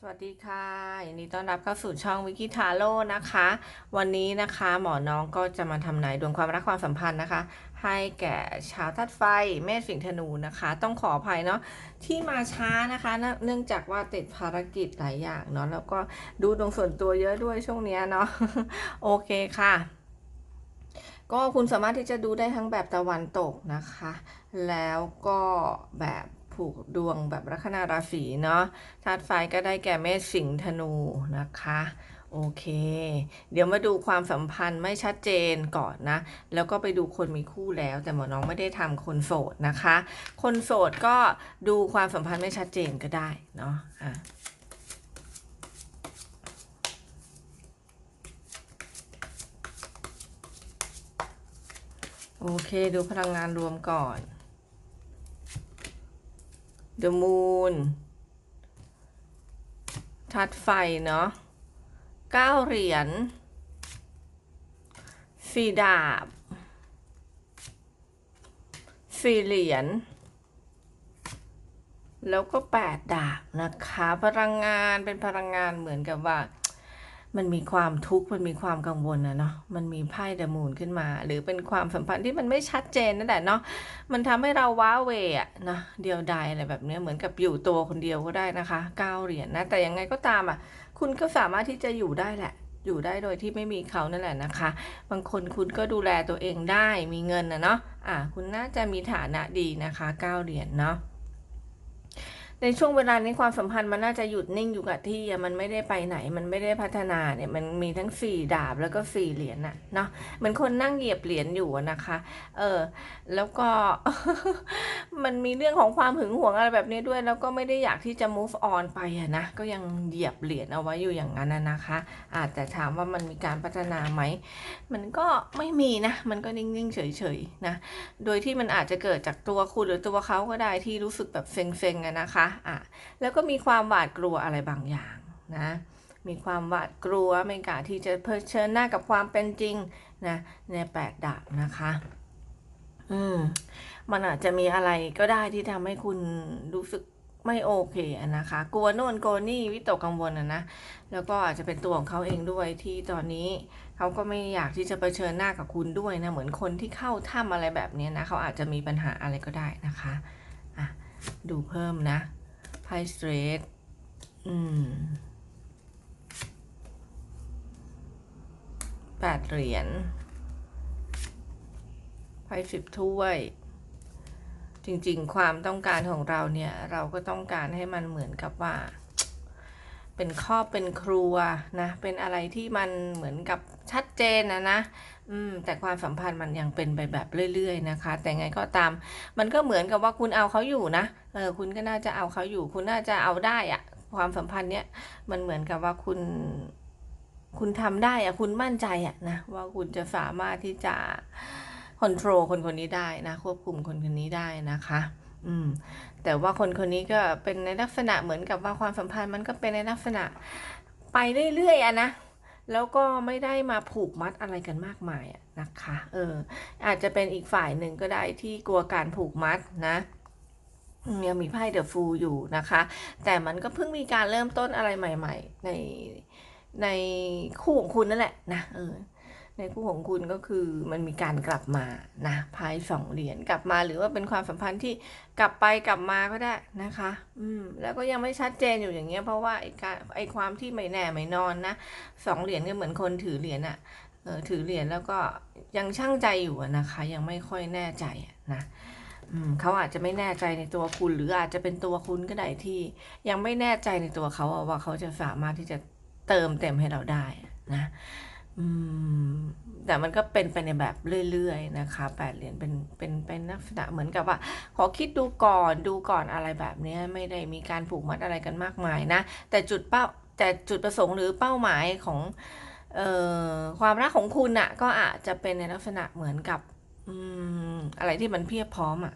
สวัสดีค่ะยินดีต้อนรับเข้าสู่ช่องวิกิทาโร่นะคะ วันนี้นะคะหมอน้องก็จะมาทำนายดวงความรักความสัมพันธ์นะคะ ให้แก่ชาวธาตุไฟเมษสิงห์ธนูนะคะ ต้องขออภัยเนาะที่มาช้านะคะเนื่องเนื่องจากว่าติดภารกิจหลายอย่างเนาะแล้วก็ดูดวงส่วนตัวเยอะด้วยช่วงนี้เนาะโอเคค่ะ ก็คุณสามารถที่จะดูได้ทั้งแบบตะวันตกนะคะ แล้วก็แบบ ผูกดวงแบบลัคนาราศีเนาะธาตุไฟก็ได้แก่เมษสิงห์ธนูนะคะโอเค เดี๋ยวมาดูความสัมพันธ์ไม่ชัดเจนก่อนนะ แล้วก็ไปดูคนมีคู่แล้ว แต่หมอน้องไม่ได้ทำคนโสดนะคะ คนโสดก็ดูความสัมพันธ์ไม่ชัดเจนก็ได้เนาะอะโอเค ดูพลังงานรวมก่อน The Moon ทัดไฟเนาะเก้าเหรียญสีดาบสี่เหรียญแล้วก็แปดดาบนะคะ พลังงานเป็นพลังงานเหมือนกับว่า มันมีความทุกข์มันมีความกังวลนะเนาะมันมีไพ่เดมูนขึ้นมา หรือเป็นความสัมพันธ์ที่มันไม่ชัดเจนนั่นแหละเนาะมันทำให้เราว้าเวอะนะเดียวดายอะไรแบบเนี้ยเหมือนกับอยู่ตัวคนเดียวก็ได้นะคะเก้าเหรียญนะแต่ยังไงก็ตามอะ คุณก็สามารถที่จะอยู่ได้แหละ อยู่ได้โดยที่ไม่มีเขานั่นแหละนะคะ บางคนคุณก็ดูแลตัวเองได้มีเงินนะเนาะอะคุณน่าจะมีฐานะดีนะคะเก้าเหรียญเนาะ ในช่วงเวลานี้ความสัมพันธ์มันน่าจะหยุดนิ่งอยู่กับที่มันไม่ได้ไปไหน มันไม่ได้พัฒนาเนี่ย มันมีทั้งสี่ดาบแล้วก็สี่เหรียญน่ะเนาะเหมือนคนนั่งเหยียบเหรียญอยู่นะคะ เออ แล้วก็ มันมีเรื่องของความหึงหวงอะไรแบบนี้ด้วย แล้วก็ไม่ได้อยากที่จะ move on ไปอะนะ ก็ยังเหยียบเหรียญเอาไว้อยู่อย่างนั้นนะคะ อาจจะถามว่ามันมีการพัฒนาไหม มันก็ไม่มีนะ มันก็นิ่งๆเฉยๆนะ โดยที่มันอาจจะเกิดจากตัวคุณหรือตัวเขาก็ได้ที่รู้สึกแบบเซ็งๆอะนะคะอะแล้วก็มีความหวาดกลัวอะไรบางอย่างนะมีความหวาดกลัวไม่กล้าที่จะเผชิญหน้ากับความเป็นจริงนะในแปดดาบนะคะอืมมันอาจจะมีอะไรก็ได้ที่ทำให้คุณรู้สึกไม่โอเคนะคะ กลัวโน่นกลัวนี่วิตกกังวลอะนะ แล้วก็อาจจะเป็นตัวของเขาเองด้วยที่ตอนนี้เขาก็ไม่อยากที่จะเผชิญหน้ากับคุณด้วยนะ เหมือนคนที่เข้าถ้ำอะไรแบบนี้นะ เขาอาจจะมีปัญหาอะไรก็ได้นะคะ อะ ดูเพิ่มนะ ไพ่สเตรทอืมแปดเหรียญไพ่สิบถ้วย จริงๆ ความต้องการของเราเนี่ย เราก็ต้องการให้มันเหมือนกับว่า เป็นครอบเป็นครัวนะ เป็นอะไรที่มันเหมือนกับชัดเจนนะนะ อืมแต่ความสัมพันธ์มันยังเป็นไปแบบเรื่อย ๆ นะคะ แต่ไงก็ตาม มันก็เหมือนกับว่าคุณเอาเขาอยู่นะเออคุณก็น่าจะเอาเขาอยู่ คุณน่าจะเอาได้อะความสัมพันธ์เนี้ยมันเหมือนกับว่าคุณ คุณทำได้อะคุณมั่นใจอะนะว่าคุณจะสามารถที่จะค o n t r o l คนคนนี้ได้นะ ควบคุมคนคนนี้ได้นะคะ อืม แต่ว่าคนคนนี้ก็เป็นในลักษณะเหมือนกับว่าความสัมพันธ์มันก็เป็นในลักษณะไปเรื่อยๆอะนะ แล้วก็ไม่ได้มาผูกมัดอะไรกันมากมายอะนะคะ เออ อาจจะเป็นอีกฝ่ายหนึ่งก็ได้ที่กลัวการผูกมัดนะยังมีไพ่เดอะฟูอยู่นะคะ แต่มันก็เพิ่งมีการเริ่มต้นอะไรใหม่ ๆ ในในคู่ของคุณนั่นแหละนะ เออ ในคู่ของคุณก็คือมันมีการกลับมานะไพ่สองเหรียญกลับมา หรือว่าเป็นความสัมพันธ์ที่กลับไปกลับมาก็ได้นะคะ อืมแล้วก็ยังไม่ชัดเจนอยู่อย่างเงี้ยเพราะว่าไอ้การไอ้ความที่ไม่แน่ไม่นอนนะสองเหรียญก็เหมือนคนถือเหรียญอะเออถือเหรียญแล้วก็ยังช่างใจอยู่นะคะ ยังไม่ค่อยแน่ใจนะอืมเขาอาจจะไม่แน่ใจในตัวคุณ หรืออาจจะเป็นตัวคุณก็ได้ที่ ยังไม่แน่ใจในตัวเขาว่าเขาจะสามารถที่จะเติมเต็มให้เราได้นะ แต่มันก็เป็นไปในแบบเรื่อยๆนะคะแปดเหรียญเป็นเป็นเป็นลักษณะเหมือนกับว่า ขอคิดดูก่อนดูก่อนอะไรแบบนี้ไม่ได้มีการผูกมัดอะไรกันมากมายนะ แต่จุดเป้าแต่จุดประสงค์หรือเป้าหมายของออความรักของคุณน่ะก็อาจจะเป็นในลักษณะเหมือนกับออะไรที่มันเพียบพร้อมอะ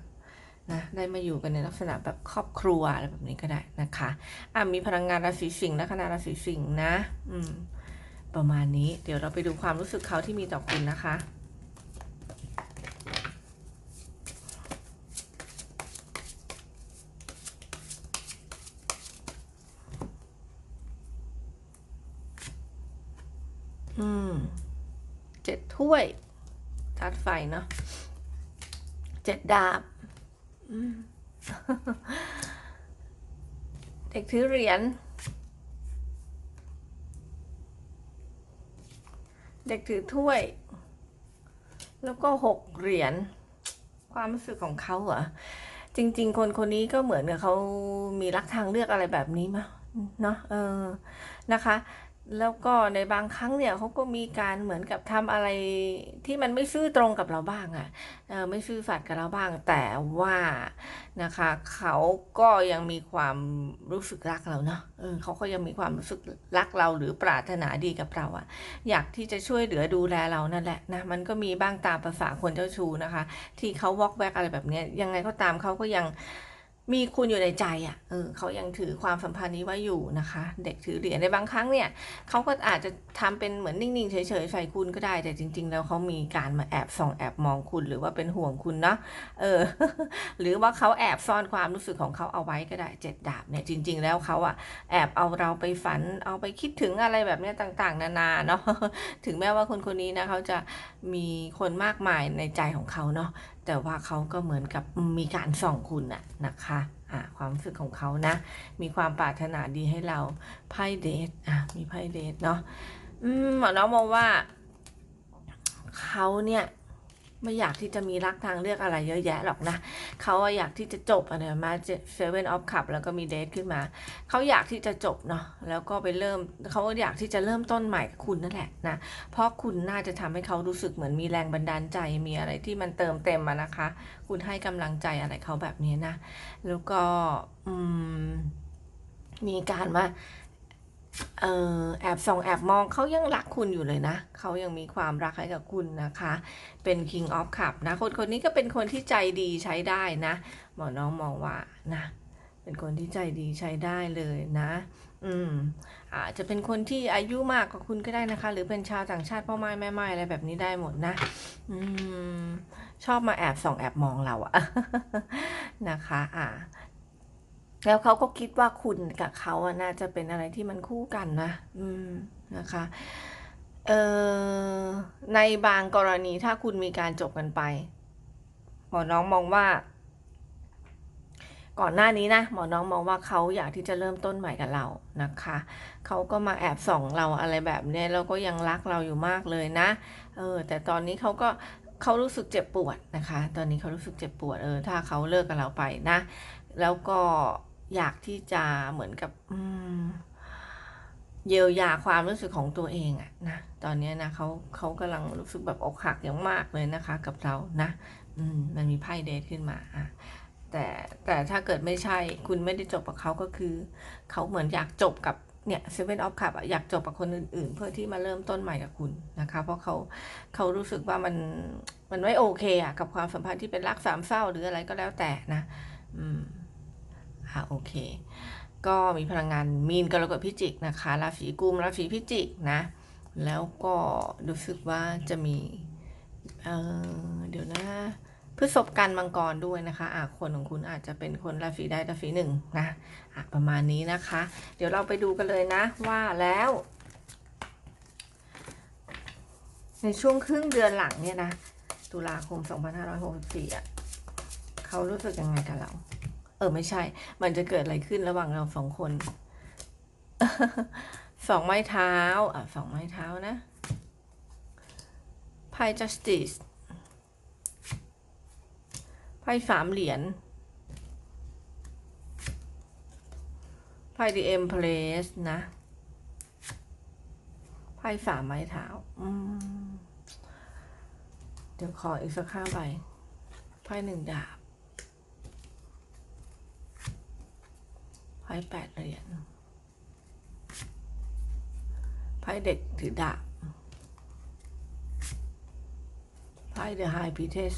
นะได้มาอยู่กันในลักษณะแบบครอบครัวอะไรแบบนี้ก็ได้นะคะอะมีพลังงานราศีสิงห์และคณะราศีสิงห์นะ อืม ประมาณนี้ เดี๋ยวเราไปดูความรู้สึกเขาที่มีต่อคุณนะคะ อืม เจ็ดถ้วยทัดไฟเนาะเจ็ดดาบเด็กถือเหรียญ เด็กถือถ้วย แล้วก็หกเหรียญความรู้สึกของเขาเหรอจริง ๆ คนคนนี้ก็เหมือนกับเขามีรักทางเลือกอะไรแบบนี้มั้ยเนาะเออนะคะ แล้วก็ในบางครั้งเนี่ยเขาก็มีการเหมือนกับทำอะไรที่มันไม่ซื่อตรงกับเราบ้างอะ่ะไม่ซื่อสัตย์กับเราบ้าง แต่ว่านะคะเขาก็ยังมีความรู้สึกรักเราเนาะเออเขาก็ยังมีความรู้สึกรักเราหรือปรารถนาดีกับเราอะ่ะ อยากที่จะช่วยเหลือดูแลเรานั่นแหละนะมันก็มีบ้างตามภาษาคนเจ้าชู้นะคะ ที่เขาวอกแวกอะไรแบบนี้ยังไงก็ตามเขาก็ยัง มีคุณอยู่ในใจอะเออเขายังถือความสัมพันธ์นี้ไว้อยู่นะคะ เด็กถือเหรียญในบางครั้งเนี่ยเขาก็อาจจะทำเป็นเหมือนนิ่งๆเฉยๆใส่คุณก็ได้ แต่จริง ๆ แล้วเขามีการมาแอบส่องแอบมองคุณหรือว่าเป็นห่วงคุณเนาะเออ หรือว่าเขาแอบซ่อนความรู้สึกของเขาเอาไว้ก็ได้เจ็ดดาบเนี่ยจริง ๆ แล้วเขาอะแอบเอาเราไปฝันเอาไปคิดถึงอะไรแบบเนี้ยต่างๆ นานาเนาะถึงแม้ว่าคนคนนี้นะเขาจะมีคนมากมายในใจของเขาเนาะแต่ว่าเขาก็เหมือนกับมีการส่องคุณอะนะคะอ่าความรู้สึกของเขานะ มีความปรารถนาดีให้เราไพ่เดทอะมีไพ่เดทเนาะอืมหมอน้องมองว่าเขาเนี่ย ไม่อยากที่จะมีรักทางเลือกอะไรเยอะแยะหรอกนะ เขาอยากที่จะจบอะไรมาเซเว่นออฟคัพแล้วก็มีเดทขึ้นมา เขาอยากที่จะจบเนาะ แล้วก็ไปเริ่ม เขาอยากที่จะเริ่มต้นใหม่กับคุณนั่นแหละนะ เพราะคุณน่าจะทำให้เขารู้สึกเหมือนมีแรงบันดาลใจ มีอะไรที่มันเติมเต็มอะนะคะ คุณให้กำลังใจอะไรเขาแบบนี้นะ แล้วก็อืมมีการมา เออแอบส่องแอบมองเขายังรักคุณอยู่เลยนะ เขายังมีความรักให้กับคุณนะคะ เป็น King of Cup นะ คนคนนี้ก็เป็นคนที่ใจดีใช้ได้นะ หมอน้องมองว่านะ เป็นคนที่ใจดีใช้ได้เลยนะ อืมอาจจะเป็นคนที่อายุมากกว่าคุณก็ได้นะคะ หรือเป็นชาวต่างชาติพ่อไม้แม่ไม้อะไรแบบนี้ได้หมดนะ อืมชอบมาแอบส่องแอบมองเราอะนะคะ อ่า แล้วเขาก็คิดว่าคุณกับเขาอะน่าจะเป็นอะไรที่มันคู่กันนะ อืมนะคะเออในบางกรณีถ้าคุณมีการจบกันไป หมอน้องมองว่า ก่อนหน้านี้นะหมอน้องมองว่าเขาอยากที่จะเริ่มต้นใหม่กับเรานะคะเขาก็มาแอบส่องเราอะไรแบบนี้แล้วก็ยังรักเราอยู่มากเลยนะเออแต่ตอนนี้เขาก็เขารู้สึกเจ็บปวดนะคะ ตอนนี้เขารู้สึกเจ็บปวดเออถ้าเขาเลิกกับเราไปนะ แล้วก็ อยากที่จะเหมือนกับอืมเยียวยาความรู้สึกของตัวเองอะนะตอนนี้นะเขาเขากำลังรู้สึกแบบอกหักอย่างมากเลยนะคะ กับเรานะอืมมันมีไพ่เดทขึ้นมาอะแต่แต่ถ้าเกิดไม่ใช่คุณไม่ได้จบกับเขาก็คือ เขาเหมือนอยากจบกับเนี่ยเซเว่นออฟคัพอยากจบกับคนอื่น ๆ เพื่อที่มาเริ่มต้นใหม่กับคุณนะคะ เพราะเขาเขารู้สึกว่ามันมันไม่โอเคอะกับความสัมพันธ์ที่เป็นรักสามเศร้าหรืออะไรก็แล้วแต่นะ อืม อ่าโอเค ก็มีพลังงานมีนกรกฎพิจิกนะคะราศีกุมราศีพิจิกนะ แล้วก็รู้สึกว่าจะมีเเดี๋ยวนะพฤษภกันมังกรด้วยนะคะอะคนของคุณอาจจะเป็นคนราศีใดราศีหนึ่งนะะประมาณนี้นะคะ เดี๋ยวเราไปดูกันเลยนะว่าแล้ว ในช่วงครึ่งเดือนหลังเนี่ยนะ ตุลาคม 2564อะเขารู้สึกยังไงกับเรา เออไม่ใช่ มันจะเกิดอะไรขึ้นระหว่างเราสองคน สองไม้เท้า อะสองไม้เท้านะไพ่ justice ไพ่สามเหรียญไพ่ the empress นะไพ่สามไม้เท้า เดี๋ยวขออีกสักข้าใบ ไพ่หนึ่งดาบ ไพ่แปดเหรียญไพ่เด็กถือดาบไพ่ the high priestess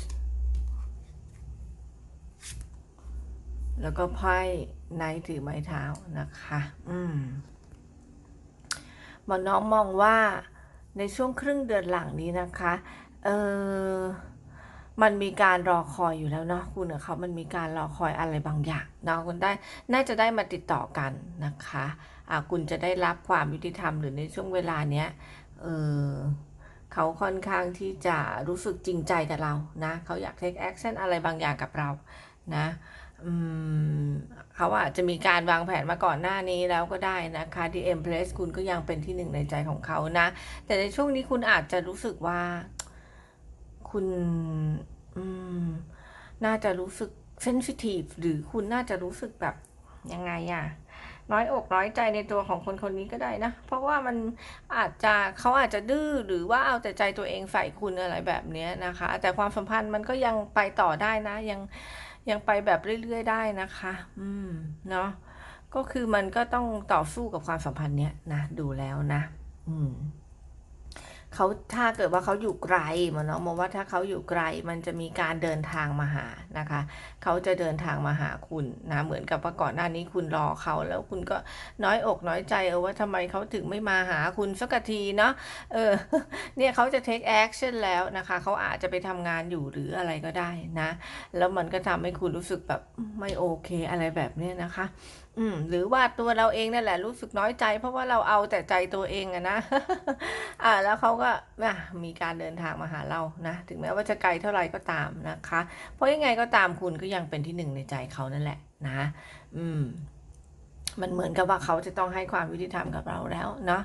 แล้วก็ไพ่ไนท์ถือไม้เท้านะคะ อืมหมอน้องมองว่าในช่วงครึ่งเดือนหลังนี้นะคะ เออ มันมีการรอคอยอยู่แล้วเนาะคุณกับเขามันมีการรอคอยอะไรบางอย่างเนาะคุณได้น่าจะได้มาติดต่อกันนะคะอ่าคุณจะได้รับความยุติธรรมหรือในช่วงเวลาเนี้ยเออเขาค่อนข้างที่จะรู้สึกจริงใจกับเรานะเขาอยาก take action อะไรบางอย่างกับเรานะอืมเขาอาจจะมีการวางแผนมาก่อนหน้านี้แล้วก็ได้นะคะที่ Empress คุณก็ยังเป็นที่หนึ่งในใจของเขานะ แต่ในช่วงนี้คุณอาจจะรู้สึกว่า คุณน่าจะรู้สึกเซนซิทีฟหรือคุณน่าจะรู้สึกแบบยังไงอะน้อยอกน้อยใจในตัวของคนคนนี้ก็ได้นะ เพราะว่ามันอาจจะเขาอาจจะดื้อหรือว่าเอาแต่ใจตัวเองใส่คุณอะไรแบบเนี้ยนะคะ แต่ความสัมพันธ์มันก็ยังไปต่อได้นะ ยังยังไปแบบเรื่อยๆได้นะคะ อืมเนาะก็คือมันก็ต้องต่อสู้กับความสัมพันธ์เนี้ยนะดูแล้วนะ อืม เขาถ้าเกิดว่าเขาอยู่ไกลหมันเนาะมองว่าถ้าเขาอยู่ไกลมันจะมีการเดินทางมาหานะคะ เขาจะเดินทางมาหาคุณนะเหมือนกับว่าก่อนหน้านี้คุณรอเขาแล้วคุณก็น้อยอกน้อยใจเออว่าทำไมเขาถึงไม่มาหาคุณสักทีเนาะเออเนี่ยเขาจะ take action แล้วนะคะเขาอาจจะไปทำงานอยู่หรืออะไรก็ได้นะ แล้วมันก็ทำให้คุณรู้สึกแบบไม่โอเคอะไรแบบเนี้ยนะคะ อืม หรือว่าตัวเราเองนั่นแหละรู้สึกน้อยใจ เพราะว่าเราเอาแต่ใจตัวเองอะนะ อ่า แล้วเขาก็อะมีการเดินทางมาหาเรานะ ถึงแม้ว่าจะไกลเท่าไหร่ก็ตามนะคะ เพราะยังไงก็ตามคุณก็ยังเป็นที่หนึ่งในใจเขานั่นแหละนะ อืมมันเหมือนกับว่าเขาจะต้องให้ความยุติธรรมกับเราแล้วเนาะ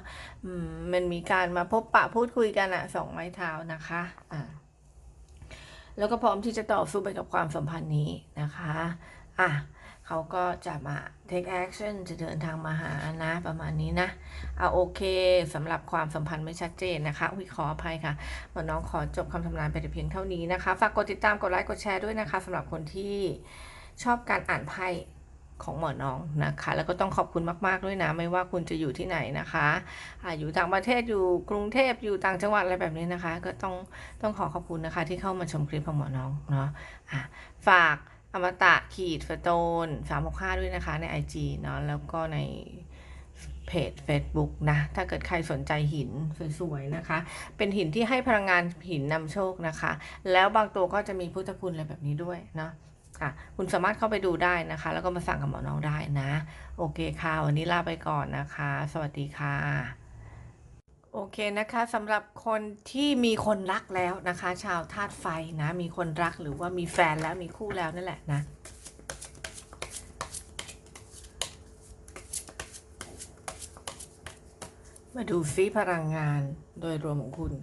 มมันมีการมาพบปะพูดคุยกันอะสองไม้เท้านะคะอ่าแล้วก็พร้อมที่จะต่อสู้ไปกับความสัมพันธ์นี้นะคะอะ เขาก็จะมา take action จะเดินทางมาหานะประมาณนี้นะเอาโอเคสำหรับความสัมพันธ์ไม่ชัดเจนนะคะอุ้ยขออภัยค่ะหมอน้องขอจบคำทำนายไปแต่เพียงเท่านี้นะคะ ฝากกดติดตามกดไลค์กดแชร์ด้วยนะคะสำหรับคนที่ชอบการอ่านไพ่ของหมอน้องนะคะ แล้วก็ต้องขอบคุณมากๆด้วยนะ ไม่ว่าคุณจะอยู่ที่ไหนนะคะอะอยู่ต่างประเทศอยู่กรุงเทพอยู่ต่างจังหวัดอะไรแบบนี้นะคะ ก็ต้องต้องขอขอบคุณนะคะ ที่เข้ามาชมคลิปของหมอน้องเนาะอะฝาก อมตะขีดเฟโตนสามหกห้าด้วยนะคะใน IG เนาะแล้วก็ในเพจ Facebook นะ ถ้าเกิดใครสนใจหินสวยๆนะคะ เป็นหินที่ให้พลังงานหินนำโชคนะคะ แล้วบางตัวก็จะมีพุทธคุณอะไรแบบนี้ด้วยเนาะอะคุณสามารถเข้าไปดูได้นะคะ แล้วก็มาสั่งกับหมอน้องได้นะ โอเคค่ะ วันนี้ลาไปก่อนนะคะ สวัสดีค่ะ โอเคนะคะสำหรับคนที่มีคนรักแล้วนะคะ ชาวธาตุไฟนะ มีคนรักหรือว่ามีแฟนแล้วมีคู่แล้วนั่นแหละนะ มาดูซิพลังงานโดยรวมของคุณ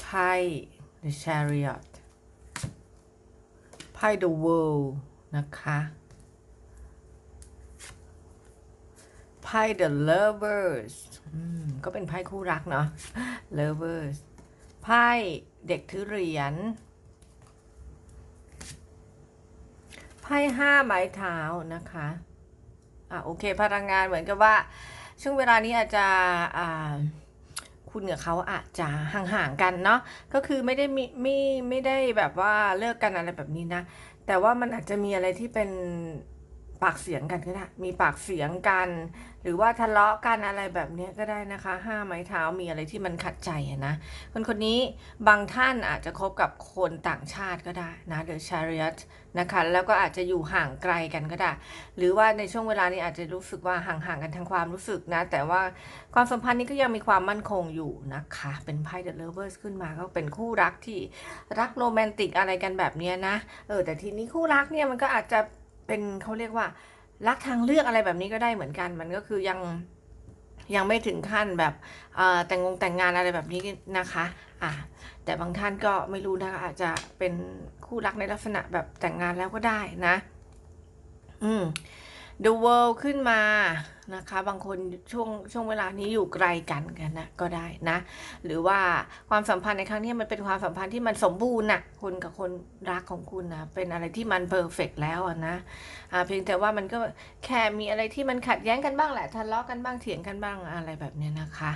ไพ่ The Chariot ไพ่ The World นะคะ ไพ่ The Lovers ก็เป็นไพ่คู่รักเนาะ Lovers ไพ่เด็กถือเหรียญ ไพ่ห้าไม้เท้านะคะ อะโอเค พลังงานเหมือนกับว่า ช่วงเวลานี้อาจจะ อ่า คุณกับเขาอาจจะห่างๆกันเนาะ ก็คือไม่ได้มีไม่ไม่ได้แบบว่าเลิกกันอะไรแบบนี้นะ แต่ว่ามันอาจจะมีอะไรที่เป็น ปากเสียงกันก็ได้ มีปากเสียงกัน หรือว่าทะเลาะกันอะไรแบบนี้ก็ได้นะคะ ห้าไม้เท้ามีอะไรที่มันขัดใจนะ คนคนนี้บางท่านอาจจะคบกับคนต่างชาติก็ได้นะ The Chariot นะคะ แล้วก็อาจจะอยู่ห่างไกลกันก็ได้ หรือว่าในช่วงเวลานี้อาจจะรู้สึกว่าห่างๆกันทางความรู้สึกนะ แต่ว่าความสัมพันธ์นี้ก็ยังมีความมั่นคงอยู่นะคะ เป็นไพ่ The Lovers ขึ้นมาก็เป็นคู่รักที่รักโรแมนติกอะไรกันแบบนี้นะ เออ แต่ทีนี้คู่รักเนี่ยมันก็อาจจะ เป็นเขาเรียกว่า รักทางเลือกอะไรแบบนี้ก็ได้เหมือนกัน มันก็คือยังยังไม่ถึงขั้นแบบแต่งงงแต่งงานอะไรแบบนี้นะคะอะแต่บางท่านก็ไม่รู้นะคะอาจจะเป็นคู่รักในลักษณะแบบแต่งงานแล้วก็ได้นะ อืม The World ขึ้นมานะคะ บางคนช่วงช่วงเวลานี้อยู่ไกลกันกันนะก็ได้นะ หรือว่าความสัมพันธ์ในครั้งนี้มันเป็นความสัมพันธ์ที่มันสมบูรณ์นะคนกับคนรักของคุณนะเป็นอะไรที่มันเพอร์เฟกแล้วอะนะเพียงแต่ว่ามันก็แค่มีอะไรที่มันขัดแย้งกันบ้างแหละทะเลาะกันบ้างเถียงกันบ้างอะไรแบบนี้นะคะ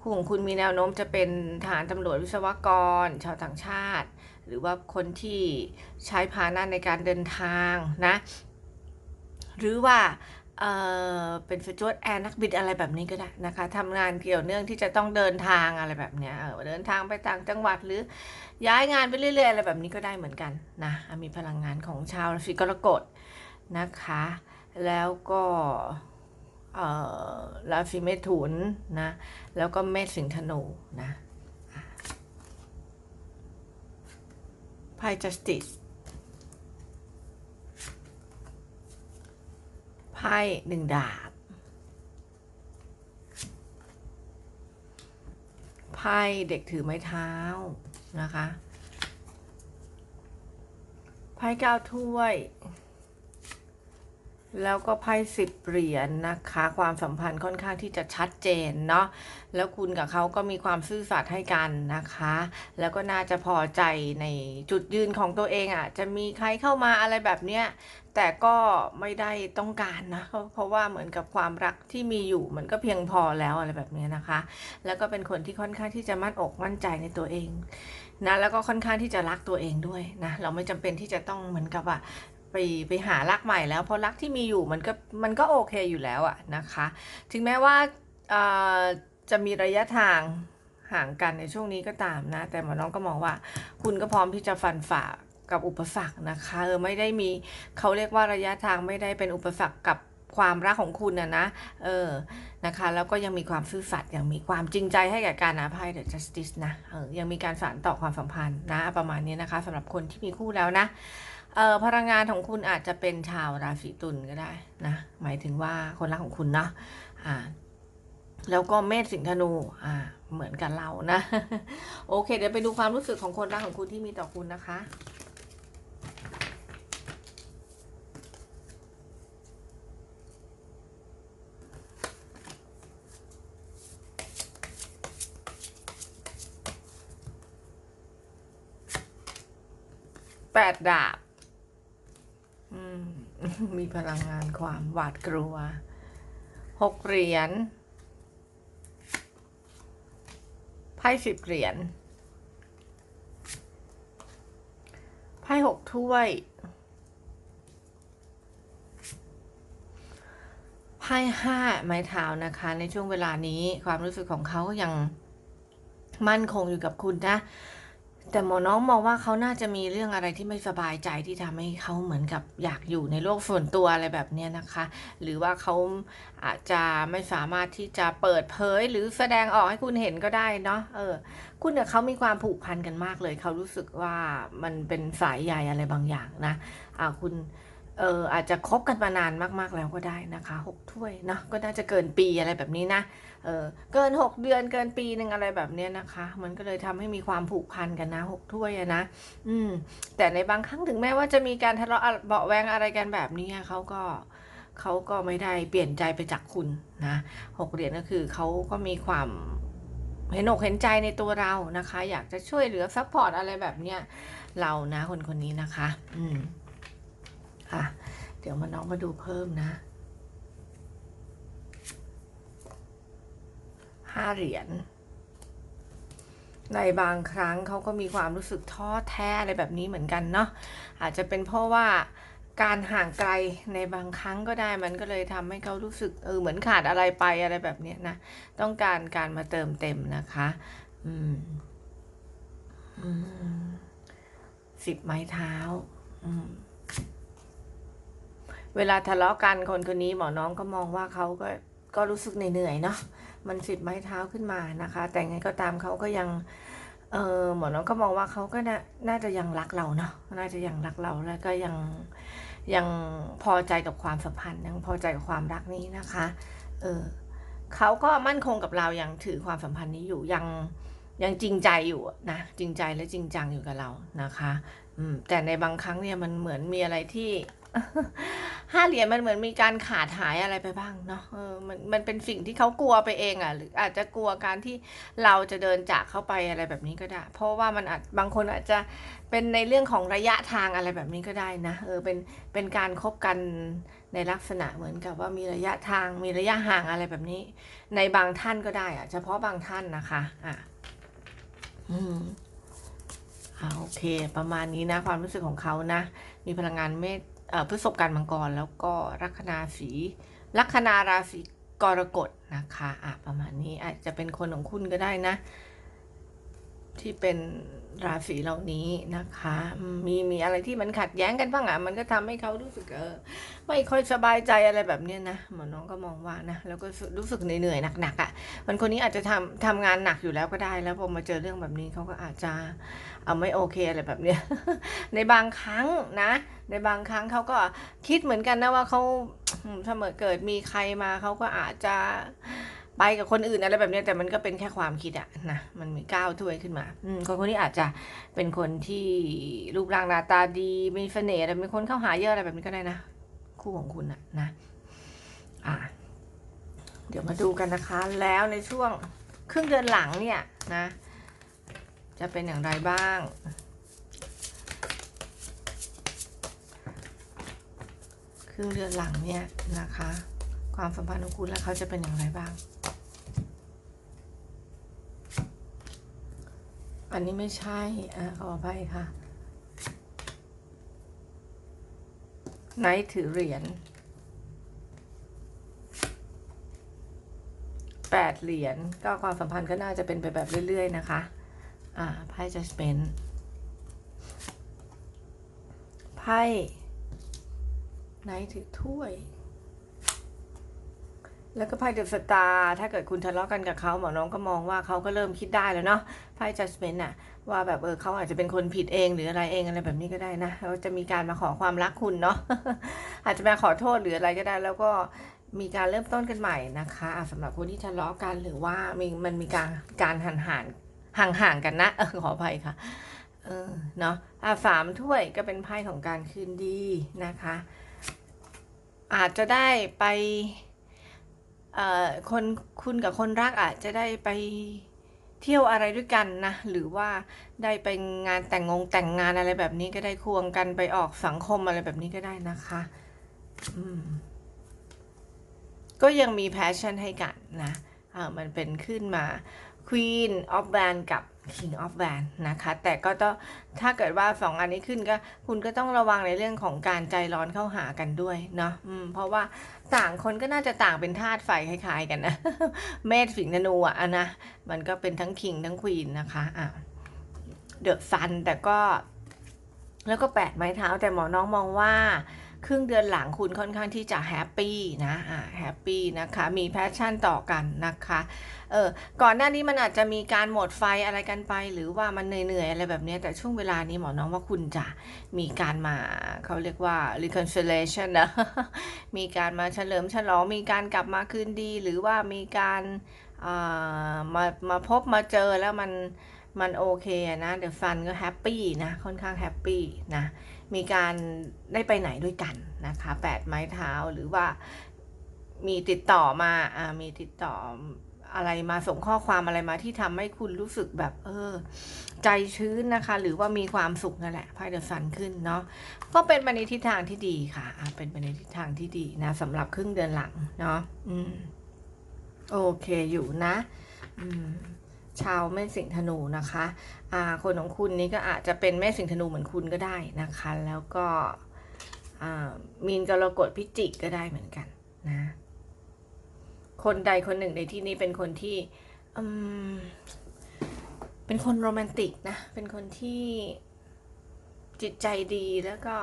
คู่ของคุณมีแนวโน้มจะเป็นทหารตำรวจวิศวกร ชาวต่างชาติ หรือว่าคนที่ใช้พาหนะในการเดินทางนะ หรือว่าเเป็นสจวตแอร์นักบินอะไรแบบนี้ก็ได้นะคะทำงานเกี่ยวเนื่องที่จะต้องเดินทางอะไรแบบเนี้ยเเดินทางไปต่างจังหวัดหรือย้ายงานไปเรื่อย ๆ อะไรแบบนี้ก็ได้เหมือนกันนะมีพลังงานของชาวราศีกรกฎนะคะ แล้วก็ราศีเมถุนนะแล้วก็เมษสิงห์ธนูนะไพ่ justice ไพ่หนึ่งดาบไพ่เด็กถือไม้เท้านะคะไพ่เก้าถ้วย แล้วก็ไพ่สิบเหรียญนนะคะ ความสัมพันธ์ค่อนข้างที่จะชัดเจนเนาะแล้วคุณกับเขาก็มีความซื่อสัตย์ให้กันนะคะ แล้วก็น่าจะพอใจในจุดยืนของตัวเองอะ่ะ จะมีใครเข้ามาอะไรแบบเนี้ยแต่ก็ไม่ได้ต้องการนะ เพราะเพราะว่าเหมือนกับความรักที่มีอยู่มันก็เพียงพอแล้วอะไรแบบเนี้ยนะคะ แล้วก็เป็นคนที่ค่อนข้างที่จะมั่นอกมั่นใจในตัวเองนะแล้วก็ค่อนข้างที่จะรักตัวเองด้วยนะเราไม่จำเป็นที่จะต้องเหมือนกับว่า ไปไปหารักใหม่แล้ว เพราะรักที่มีอยู่มันก็มันก็โอเคอยู่แล้วอะนะคะ ถึงแม้ว่าจะมีระยะทางห่างกันในช่วงนี้ก็ตามนะ แต่หมอน้องก็มองว่า คุณก็พร้อมที่จะฟันฝ่ากับอุปสรรคนะคะเออไม่ได้มีเขาเรียกว่าระยะทางไม่ได้เป็นอุปสรรคกับความรักของคุณนะนะเออนะคะแล้วก็ยังมีความซื่อสัตย์ยังมีความจริงใจให้แก่การนะไพ่ The Justice นะเออยังมีการสานต่อความสัมพันธ์นะประมาณนี้นะคะสำหรับคนที่มีคู่แล้วนะ เออพลังงานของคุณอาจจะเป็นชาวราศีตุลก็ได้นะหมายถึงว่าคนรักของคุณเนาะอ่าแล้วก็เมษสิงห์ธนูอ่าเหมือนกันเรานะ โอเค เดี๋ยวไปดูความรู้สึกของคนรักของคุณที่มีต่อคุณนะคะแปดดาบ มีพลังงานความหวาดกลัวหกเหรียญไพ่สิบเหรียญไพ่หกถ้วยไพ่ห้าไม้เท้านะคะ ในช่วงเวลานี้ความรู้สึกของเขาก็ยังมั่นคงอยู่กับคุณนะ แต่หมอน้องมองว่าเขาน่าจะมีเรื่องอะไรที่ไม่สบายใจที่ทำให้เขาเหมือนกับอยากอยู่ในโลกส่วนตัวอะไรแบบเนี้นะคะ หรือว่าเขาอาจจะไม่สามารถที่จะเปิดเผยหรือแสดงออกให้คุณเห็นก็ได้เนาะเออ คุณกับเขามีความผูกพันกันมากเลย เขารู้สึกว่ามันเป็นสายใยอะไรบางอย่างนะอ่าคุณเอออาจจะคบกันมานานมากๆแล้วก็ได้นะคะหกถ้วยเนาะก็น่าจะเกินปีอะไรแบบนี้นะ เออเกิน 6 เดือนเกินปีหนึ่งอะไรแบบเนี้ยนะคะ มันก็เลยทำให้มีความผูกพันกันนะหกถ้วยนะ อืม แต่ในบางครั้งถึงแม้ว่าจะมีการทะเลาะเบาแวงอะไรกันแบบนี้เขาก็เขาก็ไม่ได้เปลี่ยนใจไปจากคุณนะหกเหรียญก็คือเขาก็มีความเห็นอกเห็นใจในตัวเรานะคะ อยากจะช่วยเหลือซัพพอร์ตอะไรแบบเนี้ยเรานะคนคนนี้นะคะ อืมค่ะ เดี๋ยวมาน้องมาดูเพิ่มนะ ห้าเหรียญ ในบางครั้งเขาก็มีความรู้สึกท้อแท้อะไรแบบนี้เหมือนกันเนาะ อาจจะเป็นเพราะว่าการห่างไกลในบางครั้งก็ได้มันก็เลยทำให้เขารู้สึกเออเหมือนขาดอะไรไปอะไรแบบนี้นะ ต้องการการมาเติมเต็มนะคะ อืมอืมสิบไม้เท้า เวลาทะเลาะกันคนคนนี้หมอน้องก็มองว่าเขาก็ก็รู้สึกเหนื่อยเนาะ มันสิบไม้เท้าขึ้นมานะคะ แต่ไงก็ตามเขาก็ยังเออหมอน้องก็มองว่าเขาก็น่าน่าจะยังรักเราเนาะน่าจะยังรักเราแล้วก็ยังยังพอใจกับความสัมพันธ์ยังพอใจกับความรักนี้นะคะเออเขาก็มั่นคงกับเรายังถือความสัมพันธ์นี้อยู่ยังยังจริงใจอยู่นะจริงใจและจริงจังอยู่กับเรานะคะ อืมแต่ในบางครั้งเนี่ยมันเหมือนมีอะไรที่ ห้าเหรียญมันเหมือนมีการขาดหายอะไรไปบ้างเนาะเออมันมันเป็นสิ่งที่เขากลัวไปเองอะ หรืออาจจะกลัวการที่เราจะเดินจากเข้าไปอะไรแบบนี้ก็ได้ เพราะว่ามันอาจบางคนอาจจะเป็นในเรื่องของระยะทางอะไรแบบนี้ก็ได้นะเออเป็นเป็นการคบกันในลักษณะเหมือนกับว่ามีระยะทางมีระยะห่างอะไรแบบนี้ ในบางท่านก็ได้อะเฉพาะบางท่านนะคะอะอืมอ่าโอเค ประมาณนี้นะ ความรู้สึกของเขานะ มีพลังงานเมษเอ่อ พฤษภการมังกรแล้วก็ลัคนาสีลัคนาราศีกรกฎนะคะอะประมาณนี้อาจจะเป็นคนของคุณก็ได้นะ ที่เป็น ราศีเหล่านี้นะคะ มีมีอะไรที่มันขัดแย้งกันบ้างอะมันก็ทำให้เขารู้สึกเออไม่ค่อยสบายใจอะไรแบบเนี้ยนะหมอน้องก็มองว่านะแล้วก็รู้สึกเหนื่อยๆหนักๆอะมันคนนี้อาจจะทำทำงานหนักอยู่แล้วก็ได้แล้วพอมาเจอเรื่องแบบนี้เขาก็อาจจะเอาไม่โอเคอะไรแบบเนี้ยในบางครั้งนะ ในบางครั้งเขาก็คิดเหมือนกันนะว่าเขาอืมอเกิดมีใครมาเขาก็อาจจะ ไปกับคนอื่นอะไรแบบนี้แต่มันก็เป็นแค่ความคิดอะนะมันมีก้าวถ้วยขึ้นมาอืมคนคนนี้อาจจะเป็นคนที่รูปร่างหน้าตาดีมีเสน่ห์อะไรมีคนเข้าหาเยอะอะไรแบบนี้ก็ได้นะ คู่ของคุณอะนะ อะเดี๋ยวมาดูกันนะคะ แล้วในช่วงครึ่งเดือนหลังเนี่ยนะ จะเป็นอย่างไรบ้างครึ่งเดือนหลังเนี่ยนะคะ ความสัมพันธ์ของคุณและเขาจะเป็นอย่างไรบ้าง อันนี้ไม่ใช่อะขออภัยค่ะไนท์ถือเหรียญแปดเหรียญก็ความสัมพันธ์ก็น่าจะเป็นไปแบบเรื่อย ๆ นะคะ อ่าไพ่จัสเ e นไพ่ไนท์ถือถ้วย แล้วก็ไพ่เดอะสตาร์ถ้าเกิดคุณทะเลาะกันกับเขาหมอน้องก็มองว่าเขาก็เริ่มคิดได้แล้วเนาะไพ่จัสเ e นน่ะว่าแบบเออเขาอาจจะเป็นคนผิดเองหรืออะไรเองอะไรแบบนี้ก็ได้นะเขาจะมีการมาขอความรักคุณเนาะอาจจะมาขอโทษหรืออะไรก็ได้ แล้วก็มีการเริ่มต้นกันใหม่นะคะอะสำหรับคนที่ทะเลาะกันหรือว่ามีมันมีการการหันหันห่างห่างกันนะเออขออภัยค่ะเออเนาะอะสามถ้วยก็เป็นไพ่ของการคืนดีนะคะ อาจจะได้ไป คนคุณกับคนรักอาจจะได้ไปเที่ยวอะไรด้วยกันนะ หรือว่าได้ไปงานแต่งงงแต่งงานอะไรแบบนี้ก็ได้ควงกันไปออกสังคมอะไรแบบนี้ก็ได้นะคะก็ยังมีแพชชั่นให้กันนะะมันเป็นขึ้นมา Queen of Band กับ King of w a n d นะคะ แต่ก็ต้องถ้าเกิดว่าสองอันนี้ขึ้นก็ คุณก็ต้องระวังในเรื่องของการใจร้อนเข้าหากันด้วยเนาะเพราะว่าต่างคนก็น่าจะต่างเป็นธาตุไฟคล้ายๆกันนะ เมษสิงห์ธนูอะนะ มันก็เป็นทั้ง King ทั้ง Queen นะคะอะเดอะซันแต่ก็ แล้วก็แปดไม้เท้าแต่หมอน้องมองว่า ครึ่งเดือนหลังคุณค่อนข้างที่จะแฮปปี้นะอ่าแฮปปี้นะคะ มีแพชชั่นต่อกันนะคะ เออ ก่อนหน้านี้มันอาจจะมีการหมดไฟอะไรกันไป หรือว่ามันเหนื่อยๆอะไรแบบนี้ แต่ช่วงเวลานี้หมอน้องว่าคุณจะมีการมาเขาเรียกว่า reconciliation นะ มีการมาเฉลิมฉลอง มีการกลับมาคืนดี หรือว่ามีการอ่ามามาพบมาเจอแล้วมันมันโอเคนะ เดี๋ยวฟันก็แฮปปี้นะ ค่อนข้างแฮปปี้นะ มีการได้ไปไหนด้วยกันนะคะแปดไม้เท้าหรือว่ามีติดต่อมาอ่ามีติดต่ออะไรมาส่งข้อความอะไรมาที่ทำให้คุณรู้สึกแบบเออ ใจชื้นนะคะ หรือว่ามีความสุขนั่นแหละไพ่เดอะซันขึ้นเนาะก็เป็นไปในทิศทางที่ดีค่ะอ่าเป็นไปในทิศทางที่ดีนะสำหรับครึ่งเดือนหลังเนาะอืมโอเคอยู่นะ อืม ชาวแม่สิงธนูนะคะอ่าคนของคุณนี้ก็อาจจะเป็นแม่สิงธนูเหมือนคุณก็ได้นะคะ แล้วก็มีนกรกฎพิจิกก็ได้เหมือนกันนะ คนใดคนหนึ่งในที่นี้เป็นคนที่เป็นคนโรแมนติกนะ เป็นคนที่จิตใจดีแล้วก็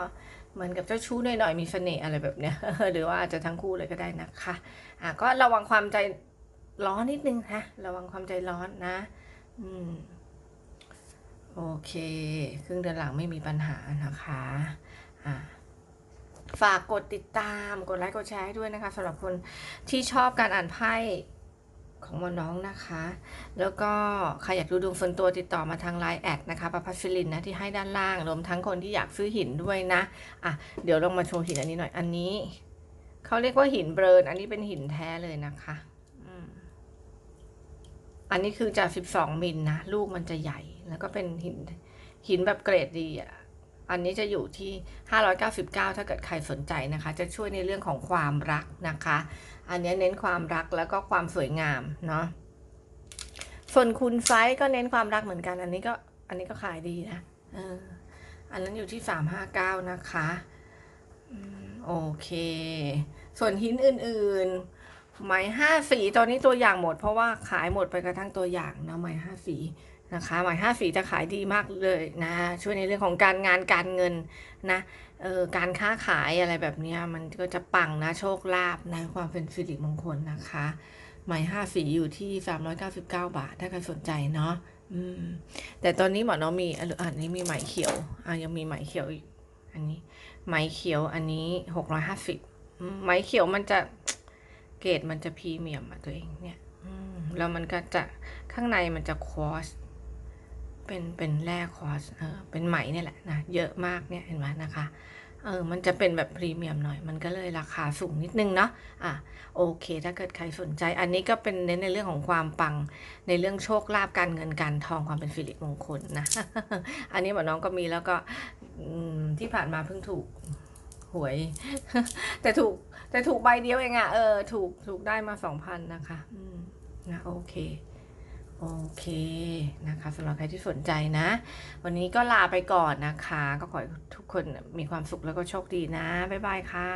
เหมือนกับเจ้าชู้หน่อยๆมีเสน่ห์อะไรแบบเนี้ยหรือว่าอาจจะทั้งคู่เลยก็ได้นะคะ อะก็ระวังความใจ ร้อนนิดนึงนะระวังความใจร้อนนะ อืม โอเค ครึ่งเดือนหลังไม่มีปัญหานะคะ อะฝากกดติดตาม กดไลค์ กดแชร์ให้ด้วยนะคะสำหรับคนที่ชอบการอ่านไพ่ของมอน้องนะคะ แล้วก็ใครอยากดูดวงส่วนตัวติดต่อมาทางไลน์แอดนะคะประพัชรินนะที่ให้ด้านล่าง รวมทั้งคนที่อยากซื้อหินด้วยนะ อะ เดี๋ยวลองมาโชว์หินอันนี้หน่อย อันนี้ เขาเรียกว่าหินเบิร์น อันนี้เป็นหินแท้เลยนะคะ อันนี้คือจาก 12 มิลนะ ลูกมันจะใหญ่ แล้วก็เป็นหินหินแบบเกรดดีอะ อันนี้จะอยู่ที่ 599 ถ้าเกิดใครสนใจนะคะ จะช่วยในเรื่องของความรักนะคะ อันนี้เน้นความรักแล้วก็ความสวยงามเนาะ ส่วนคุณไซส์ก็เน้นความรักเหมือนกัน อันนี้ก็อันนี้ก็ขายดีนะอออันนั้นอยู่ที่ 359 นะคะ โอเค ส่วนหินอื่นๆ ไหมห้าสีตอนนี้ตัวอย่างหมด เพราะว่าขายหมดไปกระทั่งตัวอย่างนะไหมห้าสีนะคะหมายห้าสีจะขายดีมากเลยนะช่วยในเรื่องของการงานการเงินนะเออการค้าขายอะไรแบบนี้มันก็จะปังนะโชคลาภนะความเป็นสิริมงคลนะคะหมายห้าสีอยู่ที่399บเก้าบาท ถ้าใครสนใจเนาะอืมแต่ตอนนี้หมอน้องมีอันอันนี้มีไหมเขียวอะยังมีไหมเขียวอีกอันนี้ไหมเขียวอันนี้650อืมไหมเขียวมันจะ เกรดมันจะพรีเมียมอะตัวเองเนี่ยแล้วมันก็จะข้างในมันจะคอสเป็นเป็นแร่คอสเออเป็นไหมเนี่ยแหละนะเยอะมากเนี่ยเห็นไหมนะคะเออมันจะเป็นแบบพรีเมียมหน่อย มันก็เลยราคาสูงนิดนึงเนาะอะโอเค ถ้าเกิดใครสนใจ อันนี้ก็เป็นเน้นในเรื่องของความปังในเรื่องโชคลาภการเงินการทองความเป็นสิริปมงคลนะ อันนี้หมอน้องก็มีแล้วก็ที่ผ่านมาเพิ่งถูก หวย แต่ถูกแต่ถูกใบเดียวเองอะเออถูกถูกได้มาสองพันนะคะอืมนะโอเคโอเคนะคะสำหรับใครที่สนใจนะ วันนี้ก็ลาไปก่อนนะคะ ก็ขอให้ทุกคนมีความสุขแล้วก็โชคดีนะ บ๊ายบายค่ะ